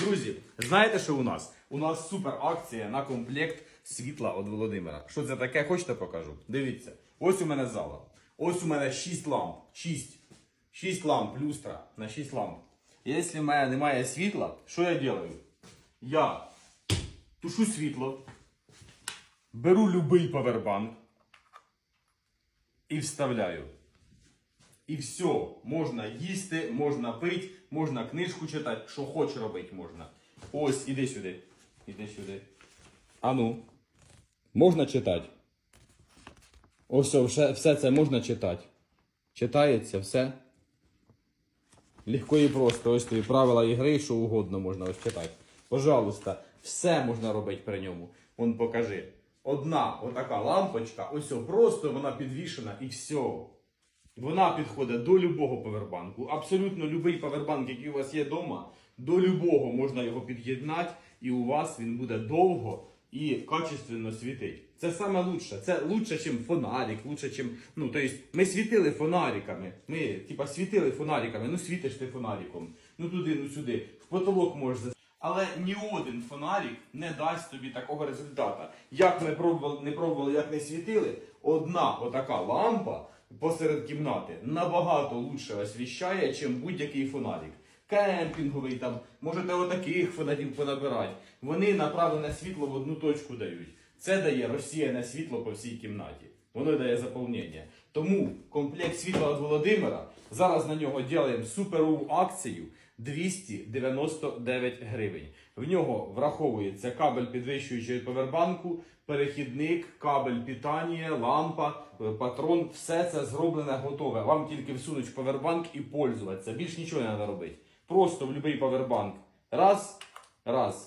Друзі, знаєте, що у нас? У нас супер акція на комплект світла від Володимира. Що це таке? Хочете покажу? Дивіться. Ось у мене зала. Ось у мене 6 ламп. 6. 6 ламп, люстра на 6 ламп. Якщо в мене немає світла, що я роблю? Я тушу світло, беру любий павербанк і вставляю. І все, можна їсти, можна пити, можна книжку читати, що хоч робити можна. Ось, іди сюди. Іди сюди. Ану. Можна читати. Ось все, все це можна читати. Читається все. Легко і просто. Ось тобі правила ігри, що угодно можна ось читати. Пожалуйста, все можна робити при ньому. Вон покажи. Одна отака лампочка, ось просто вона підвішена і все. Вона підходить до любого павербанку. Абсолютно будь-який павербанк, який у вас є вдома, до любого можна його під'єднати, і у вас він буде довго і качественно світить. Це саме лучше. Це лучше, ніж фонарик, лучше, чим. Ну, тобто, ми світили фонариками. Ми, типа, світили фонариками. Ну, світиш ти фонариком. Ну туди, ну сюди. В потолок можеш зас- але ні один фонарик не дасть тобі такого результата. Як ми пробували, не пробували, як не світили, одна отака лампа посеред кімнати набагато лучше освіщає, ніж будь-який фонарик. Кемпінговий там, можете отаких фонарів понабирати. Вони направлене світло в одну точку дають. Це дає розсіяне світло по всій кімнаті. Воно дає заповнення. Тому комплект світла від Володимира. Зараз на нього робимо суперову акцію 299 гривень. В нього враховується кабель підвищуючий повербанку, перехідник, кабель питання, лампа, патрон. Все це зроблене готове. Вам тільки всунуть повербанк і пользуватися. Більш нічого не треба робити. Просто в будь-який повербанк. Раз, раз.